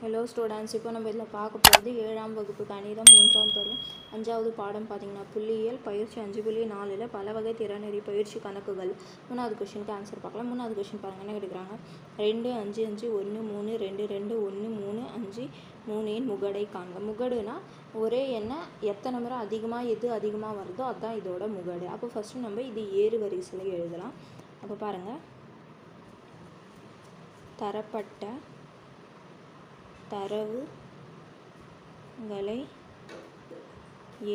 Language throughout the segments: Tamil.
ஹலோ ஸ்டூடெண்ட்ஸ் இப்போ நம்ம இதில் பார்க்க போகிறது ஏழாம் வகுப்பு கணிதம் மூன்றாம் பருவம் அஞ்சாவது பாடம் பார்த்தீங்கன்னா புள்ளியியல் பயிற்சி அஞ்சு புள்ளி நாலில் பல வகை திறனறி பயிற்சி கணக்குகள். மூணாவது கொஷினுக்கு ஆன்சர் பார்க்கலாம். மூணாவது கொஷின் பாருங்கள் என்ன கேட்குறாங்க ரெண்டு அஞ்சு அஞ்சு ஒன்று மூணு ரெண்டு ரெண்டு ஒன்று மூணு அஞ்சு மூணின் முகடை காண்க. முகடுனா ஒரே எண்ணெய் எத்தனை முறை அதிகமாக எது அதிகமாக வருதோ அதுதான் இதோட முகடு. அப்போ ஃபஸ்ட்டு நம்ம இது ஏறு வரிசையில் எழுதலாம். அப்போ பாருங்கள் தரப்பட்ட தரவுகளை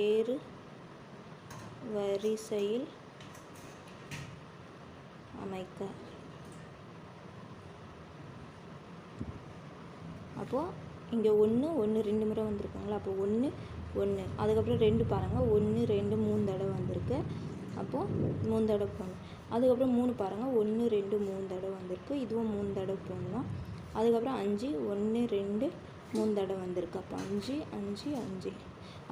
ஏறு வரிசையில் அமைக்க. அப்போது இங்கே ஒன்று ஒன்று ரெண்டு முறை வந்திருக்காங்களா? அப்போ ஒன்று ஒன்று அதுக்கப்புறம் ரெண்டு பாருங்கள் ஒன்று ரெண்டு மூணு தடவை வந்திருக்கு. அப்போது மூணு தடவை போகணும். அதுக்கப்புறம் மூணு பாருங்கள் ஒன்று ரெண்டு மூணு தடவை வந்திருக்கு. இதுவும் மூணு தடவை போடணும். அதுக்கப்புறம் அஞ்சு ஒன்று ரெண்டு மூணு தடவை வந்திருக்கு. அப்போ அஞ்சு அஞ்சு அஞ்சு.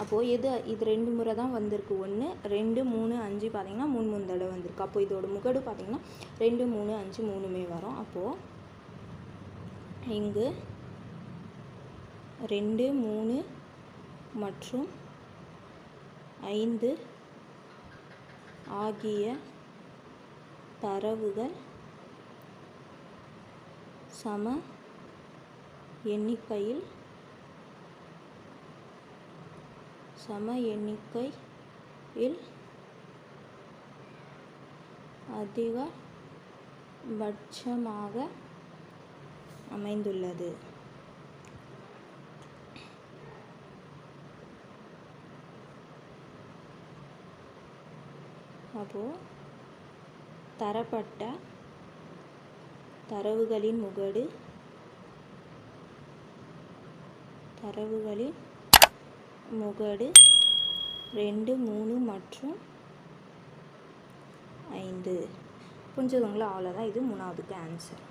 அப்போது எது இது ரெண்டு முறை தான் வந்திருக்கு. ஒன்று ரெண்டு மூணு அஞ்சு பார்த்திங்கன்னா மூணு மூணு தடவை வந்திருக்கு. அப்போது இதோட முகடு பார்த்தீங்கன்னா ரெண்டு மூணு அஞ்சு மூணுமே வரும். அப்போது இங்கு ரெண்டு மூணு மற்றும் ஐந்து ஆகிய தரவுகள் சம எண்ணிக்கையில் சம எண்ணிக்கையில் அதிகபட்சமாக அமைந்துள்ளது. அப்போது தரப்பட்ட தரவுகளின் முகடு தரவுகளின் முகடு ரெண்டு மூணு மற்றும் ஐந்து. புரிஞ்சதுங்களா? அவ்வளோதான் இது மூணாவதுக்கு ஆன்சர்